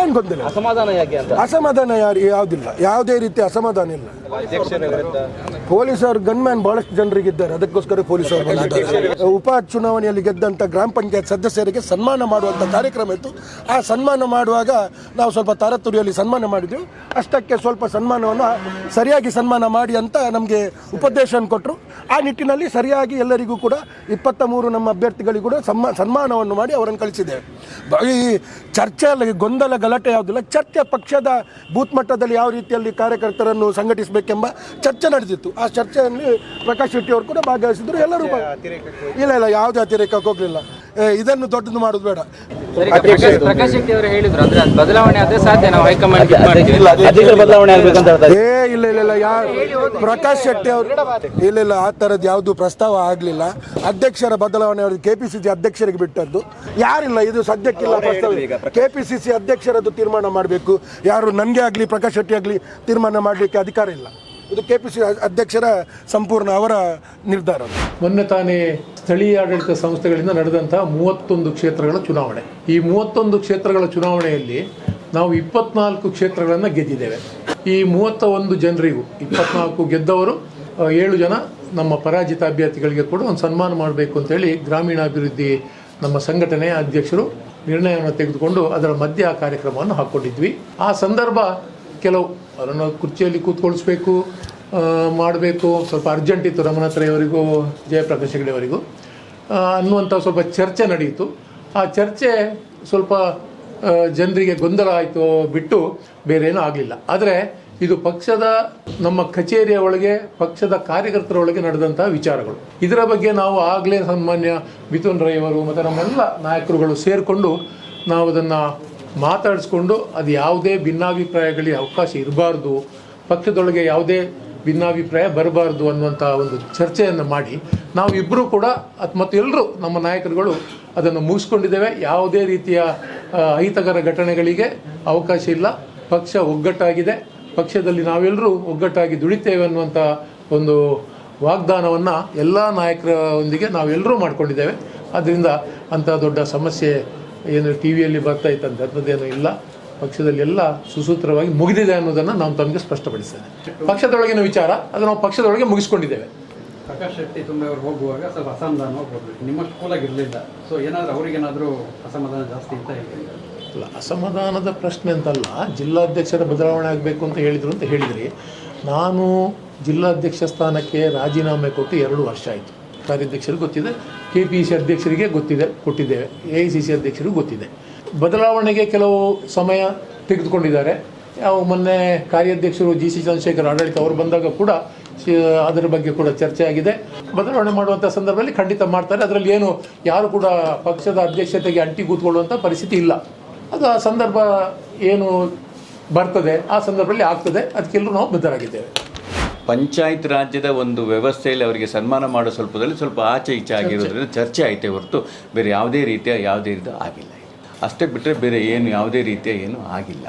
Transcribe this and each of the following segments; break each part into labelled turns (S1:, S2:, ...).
S1: ಏನು ಗೊಂದಲ?
S2: ಅಸಮಾಧಾನ ಯಾಕೆ ಅಂತ?
S1: ಅಸಮಾಧಾನ ಯಾರು ಯಾವುದಿಲ್ಲ. ಯಾವುದೇ ರೀತಿ ಅಸಮಾಧಾನ ಇಲ್ಲ. ಪೊಲೀಸರು, ಗನ್ಮ್ಯಾನ್ ಬಹಳಷ್ಟು ಜನರಿಗಿದ್ದಾರೆ. ಅದಕ್ಕೋಸ್ಕರ ಪೊಲೀಸರು ಬಂದಿದ್ದಾರೆ. ಉಪ ಚುನಾವಣೆಯಲ್ಲಿ ಗೆದ್ದಂಥ ಗ್ರಾಮ ಪಂಚಾಯತ್ ಸದಸ್ಯರಿಗೆ ಸನ್ಮಾನ ಮಾಡುವಂಥ ಕಾರ್ಯಕ್ರಮ ಇತ್ತು. ಆ ಸನ್ಮಾನ ಮಾಡುವಾಗ ನಾವು ಸ್ವಲ್ಪ ತಾರತುರಿಯಲ್ಲಿ ಸನ್ಮಾನ ಮಾಡಿದ್ವಿ. ಅಷ್ಟಕ್ಕೆ ಸ್ವಲ್ಪ ಸನ್ಮಾನವನ್ನು ಸರಿಯಾಗಿ ಸನ್ಮಾನ ಮಾಡಿ ಅಂತ ನಮಗೆ ಉಪದೇಶನ ಕೊಟ್ಟರು ಆ ನಿಟ್ಟಿನಲ್ಲಿ ಸರಿಯಾಗಿ ಎಲ್ಲರಿಗೂ ಕೂಡ ಇಪ್ಪತ್ತ ಮೂರು ನಮ್ಮ ಅಭ್ಯರ್ಥಿಗಳಿಗೂ ಕೂಡ ಸನ್ಮಾ ಸನ್ಮಾನವನ್ನು ಮಾಡಿ ಅವರನ್ನು ಕಳಿಸಿದ್ದೇವೆ ಈ ಚರ್ಚೆ ಗೊಂದಲ, ಗಲಾಟೆ ಯಾವುದಿಲ್ಲ ಚರ್ಚೆ ಪಕ್ಷದ ಬೂತ್ ಮಟ್ಟದಲ್ಲಿ ಯಾವ ರೀತಿಯಲ್ಲಿ ಕಾರ್ಯಕರ್ತರನ್ನು ಸಂಘಟಿಸಬೇಕೆಂಬ ಚರ್ಚೆ ನಡೆದಿತ್ತು. ಆ ಚರ್ಚೆಯಲ್ಲಿ ಪ್ರಕಾಶ್ ಶೆಟ್ಟಿ ಅವರು ಕೂಡ ಭಾಗವಹಿಸಿದ್ರು ಎಲ್ಲರೂ ಇಲ್ಲ ಇಲ್ಲ ಯಾವುದೇ ಅತಿರೇಕಕ್ಕೆ ಹೋಗಲಿಲ್ಲ. ಇದನ್ನು ದೊಡ್ಡದು ಮಾಡೋದು ಬೇಡ.
S3: ಪ್ರಕಾಶ್ ಶೆಟ್ಟಿ ಅವರು ಹೇಳಿದ್ರು ಅಂದ್ರೆ ಅದು ಬದಲಾವಣೆ ಆದ್ರೆ ಸಾಧ್ಯ ನಾವು ಹೈಕಮಾಂಡ್
S2: ಅಧ್ಯಕ್ಷರ ಬದಲಾವಣೆ ಆಗ್ಬೇಕಂತ ಹೇಳ್ತಾರೆ
S1: ಏ ಇಲ್ಲ ಇಲ್ಲ ಇಲ್ಲ ಯಾ ಪ್ರಕಾಶ್ ಶೆಟ್ಟಿ ಅವರು ಇಲ್ಲ ಇಲ್ಲ ಆ ಥರದ್ದು ಯಾವುದು ಪ್ರಸ್ತಾವ ಆಗಲಿಲ್ಲ. ಅಧ್ಯಕ್ಷರ ಬದಲಾವಣೆ ಅವರು ಕೆ ಪಿ ಸಿ ಸಿ ಅಧ್ಯಕ್ಷರಿಗೆ ಬಿಟ್ಟದ್ದು. ಯಾರಿಲ್ಲ ಇದು ಸದ್ಯಕ್ಕಿಲ್ಲ ಪ್ರಸ್ತಾವ. ಕೆ ಪಿ ಸಿ ಸಿ ಅಧ್ಯಕ್ಷರದ್ದು ತೀರ್ಮಾನ ಮಾಡಬೇಕು. ಯಾರು ನನಗೆ ಆಗಲಿ ಪ್ರಕಾಶ್ ಶೆಟ್ಟಿ ಆಗಲಿ ತೀರ್ಮಾನ ಮಾಡಲಿಕ್ಕೆ ಅಧಿಕಾರ ಇಲ್ಲ. ಇದು ಕೆ ಪಿ ಸಿ ಅಧ್ಯಕ್ಷರ ಸಂಪೂರ್ಣ ಅವರ ನಿರ್ಧಾರ.
S4: ಮೊನ್ನೆ ತಾನೇ ಸ್ಥಳೀಯ ಆಡಳಿತ ಸಂಸ್ಥೆಗಳಿಂದ ನಡೆದಂತಹ ಮೂವತ್ತೊಂದು ಕ್ಷೇತ್ರಗಳ ಚುನಾವಣೆ. ಈ ಮೂವತ್ತೊಂದು ಕ್ಷೇತ್ರಗಳ ಚುನಾವಣೆಯಲ್ಲಿ ನಾವು ಇಪ್ಪತ್ನಾಲ್ಕು ಕ್ಷೇತ್ರಗಳನ್ನು ಗೆದ್ದಿದ್ದೇವೆ. ಈ ಮೂವತ್ತ ಒಂದು ಜನರಿಗೂ, ಇಪ್ಪತ್ನಾಲ್ಕು ಗೆದ್ದವರು ಏಳು ಜನ ನಮ್ಮ ಪರಾಜಿತ ಅಭ್ಯರ್ಥಿಗಳಿಗೆ ಕೂಡ ಒಂದು ಸನ್ಮಾನ ಮಾಡಬೇಕು ಅಂತೇಳಿ ಗ್ರಾಮೀಣಾಭಿವೃದ್ಧಿ ನಮ್ಮ ಸಂಘಟನೆಯ ಅಧ್ಯಕ್ಷರು ನಿರ್ಣಯವನ್ನು ತೆಗೆದುಕೊಂಡು ಅದರ ಮಧ್ಯೆ ಆ ಕಾರ್ಯಕ್ರಮವನ್ನು ಹಾಕ್ಕೊಂಡಿದ್ವಿ. ಆ ಸಂದರ್ಭ ಕೆಲವು ಅದನ್ನು ಕುರ್ಚಿಯಲ್ಲಿ ಕೂತ್ಕೊಳಿಸ್ಬೇಕು ಮಾಡಬೇಕು, ಸ್ವಲ್ಪ ಅರ್ಜೆಂಟ್ ಇತ್ತು ರಮಣತ್ರಯವರಿಗೂ, ಜಯಪ್ರಕಾಶ್ ಹೆಗಡೆ ಅವರಿಗೂ ಅನ್ನುವಂಥ ಸ್ವಲ್ಪ ಚರ್ಚೆ ನಡೆಯಿತು. ಆ ಚರ್ಚೆ ಸ್ವಲ್ಪ ಜನರಿಗೆ ಗೊಂದಲ ಆಯಿತು, ಬಿಟ್ಟು ಬೇರೇನೂ ಆಗಲಿಲ್ಲ. ಆದರೆ ಇದು ಪಕ್ಷದ, ನಮ್ಮ ಕಚೇರಿಯ ಒಳಗೆ, ಪಕ್ಷದ ಕಾರ್ಯಕರ್ತರ ಒಳಗೆ ನಡೆದಂತಹ ವಿಚಾರಗಳು. ಇದರ ಬಗ್ಗೆ ನಾವು ಆಗಲೇ ಸನ್ಮಾನ್ಯ ಮಿಥುನ್ ರೈ ಅವರು ಮತ್ತು ನಮ್ಮೆಲ್ಲ ನಾಯಕರುಗಳು ಸೇರಿಕೊಂಡು ನಾವು ಅದನ್ನು ಮಾತಾಡಿಸ್ಕೊಂಡು ಅದು ಯಾವುದೇ ಭಿನ್ನಾಭಿಪ್ರಾಯಗಳಿಗೆ ಅವಕಾಶ ಇರಬಾರ್ದು, ಪಕ್ಷದೊಳಗೆ ಯಾವುದೇ ಭಿನ್ನಾಭಿಪ್ರಾಯ ಬರಬಾರ್ದು ಅನ್ನುವಂಥ ಒಂದು ಚರ್ಚೆಯನ್ನು ಮಾಡಿ, ನಾವು ಇಬ್ಬರೂ ಕೂಡ ಅದು ಮತ್ತು ಎಲ್ಲರೂ ನಮ್ಮ ನಾಯಕರುಗಳು ಅದನ್ನು ಮುಗಿಸ್ಕೊಂಡಿದ್ದೇವೆ. ಯಾವುದೇ ರೀತಿಯ ಅಹಿತಕರ ಘಟನೆಗಳಿಗೆ ಅವಕಾಶ ಇಲ್ಲ. ಪಕ್ಷ ಒಗ್ಗಟ್ಟಾಗಿದೆ. ಪಕ್ಷದಲ್ಲಿ ನಾವೆಲ್ಲರೂ ಒಗ್ಗಟ್ಟಾಗಿ ದುಡಿತೇವೆ ಅನ್ನುವಂಥ ಒಂದು ವಾಗ್ದಾನವನ್ನು ಎಲ್ಲ ನಾಯಕರೊಂದಿಗೆ ನಾವೆಲ್ಲರೂ ಮಾಡಿಕೊಂಡಿದ್ದೇವೆ. ಆದ್ದರಿಂದ ಅಂಥ ದೊಡ್ಡ ಸಮಸ್ಯೆ ಏನು ಟಿ ವಿಯಲ್ಲಿ ಬರ್ತಾ ಇತ್ತಂತೆ ಅಂಥದ್ದೇನೂ ಇಲ್ಲ. ಪಕ್ಷದಲ್ಲಿ ಎಲ್ಲ ಸುಸೂತ್ರವಾಗಿ ಮುಗಿದಿದೆ ಅನ್ನೋದನ್ನು ನಾವು ತಮಗೆ ಸ್ಪಷ್ಟಪಡಿಸ್ತೇನೆ. ಪಕ್ಷದೊಳಗಿನ ವಿಚಾರ ಅದು ನಾವು ಪಕ್ಷದೊಳಗೆ ಮುಗಿಸ್ಕೊಂಡಿದ್ದೇವೆ.
S5: ಪ್ರಕಾಶ್ ಶೆಟ್ಟಿ ತುಂಬ ಅವರು ಹೋಗುವಾಗ ಸ್ವಲ್ಪ ಹೋಗ್ಬೇಕು ನಿಮ್ಮಷ್ಟು ಕೂಲಾಗಿರಲಿಲ್ಲ ಸೊ ಏನಾದರೂ ಅವರಿಗೇನಾದರೂ ಅಸಮಾಧಾನ ಜಾಸ್ತಿ ಅಂತ ಇಲ್ಲ
S4: ಅಲ್ಲ ಅಸಮಾಧಾನದ ಪ್ರಶ್ನೆ ಅಂತಲ್ಲ ಜಿಲ್ಲಾಧ್ಯಕ್ಷರ ಬದಲಾವಣೆ ಆಗಬೇಕು ಅಂತ ಹೇಳಿದರು ಅಂತ ಹೇಳಿದ್ರಿ. ನಾನು ಜಿಲ್ಲಾಧ್ಯಕ್ಷ ಸ್ಥಾನಕ್ಕೆ ರಾಜೀನಾಮೆ ಕೊಟ್ಟು ಎರಡು ವರ್ಷ ಆಯಿತು. ಕಾರ್ಯಾಧ್ಯಕ್ಷರಿಗೆ ಗೊತ್ತಿದೆ ಕೆ ಪಿ ಸಿ ಅಧ್ಯಕ್ಷರಿಗೆ ಗೊತ್ತಿದೆ, ಕೊಟ್ಟಿದ್ದೇವೆ. ಎ ಐ ಸಿ ಸಿ ಅಧ್ಯಕ್ಷರಿಗೂ ಗೊತ್ತಿದೆ. ಬದಲಾವಣೆಗೆ ಕೆಲವು ಸಮಯ ತೆಗೆದುಕೊಂಡಿದ್ದಾರೆ. ನಾವು ಮೊನ್ನೆ ಕಾರ್ಯಾಧ್ಯಕ್ಷರು ಜಿ ಸಿ ಚಂದ್ರಶೇಖರ್ ಆಡಳಿತ ಅವರು ಬಂದಾಗ ಕೂಡ ಅದರ ಬಗ್ಗೆ ಕೂಡ ಚರ್ಚೆ ಆಗಿದೆ. ಬದಲಾವಣೆ ಮಾಡುವಂಥ ಸಂದರ್ಭದಲ್ಲಿ ಖಂಡಿತ ಮಾಡ್ತಾರೆ. ಅದರಲ್ಲಿ ಏನು, ಯಾರು ಕೂಡ ಪಕ್ಷದ ಅಧ್ಯಕ್ಷತೆಗೆ ಅಂಟಿ ಕೂತ್ಕೊಳ್ಳುವಂಥ ಪರಿಸ್ಥಿತಿ ಇಲ್ಲ. ಅದು ಆ ಸಂದರ್ಭ ಏನು ಬರ್ತದೆ, ಆ ಸಂದರ್ಭದಲ್ಲಿ ಆಗ್ತದೆ. ಅದಕ್ಕೆಲ್ಲರೂ ನಾವು ಬದ್ಧರಾಗಿದ್ದೇವೆ.
S6: ಪಂಚಾಯತ್ ರಾಜ್ಯದ ಒಂದು ವ್ಯವಸ್ಥೆಯಲ್ಲಿ ಅವರಿಗೆ ಸನ್ಮಾನ ಮಾಡೋ ಸ್ವಲ್ಪದಲ್ಲಿ ಸ್ವಲ್ಪ ಆಚೆ ಈಚೆ ಆಗಿರೋದ್ರಿಂದ ಚರ್ಚೆ ಆಯ್ತೆ ಹೊರತು ಬೇರೆ ಯಾವುದೇ ರೀತಿಯ ಯಾವುದೇ ರೀತಿ ಆಗಿಲ್ಲ. ಅಷ್ಟೇ ಬಿಟ್ಟರೆ ಬೇರೆ ಏನು ಯಾವುದೇ ರೀತಿಯ ಏನು ಆಗಿಲ್ಲ.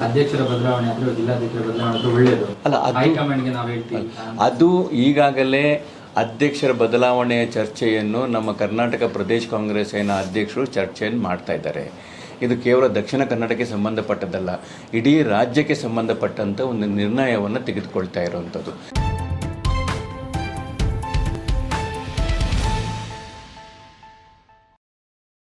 S3: ಅಧ್ಯಕ್ಷರ ಬದಲಾವಣೆ ಜಿಲ್ಲಾಧ್ಯಕ್ಷರ ಒಳ್ಳೇದು.
S6: ಅಲ್ಲ, ಅದು-
S3: ಹೈಕಮಾಂಡ್ಗೆ ನಾವು ಹೇಳ್ತೀವಿ.
S6: ಅದು ಈಗಾಗಲೇ ಅಧ್ಯಕ್ಷರ ಬದಲಾವಣೆಯ ಚರ್ಚೆಯನ್ನು ನಮ್ಮ ಕರ್ನಾಟಕ ಪ್ರದೇಶ ಕಾಂಗ್ರೆಸ್ಸಿನ ಅಧ್ಯಕ್ಷರು ಚರ್ಚೆಯನ್ನು ಮಾಡ್ತಾ ಇದ್ದಾರೆ. ಇದು ಕೇವಲ ದಕ್ಷಿಣ ಕನ್ನಡಕ್ಕೆ ಸಂಬಂಧಪಟ್ಟದ್ದಲ್ಲ ಇಡೀ ರಾಜ್ಯಕ್ಕೆ ಸಂಬಂಧಪಟ್ಟಂತ ಒಂದು ನಿರ್ಣಯವನ್ನು ತೆಗೆದುಕೊಳ್ತಾ ಇರುವಂಥದ್ದು.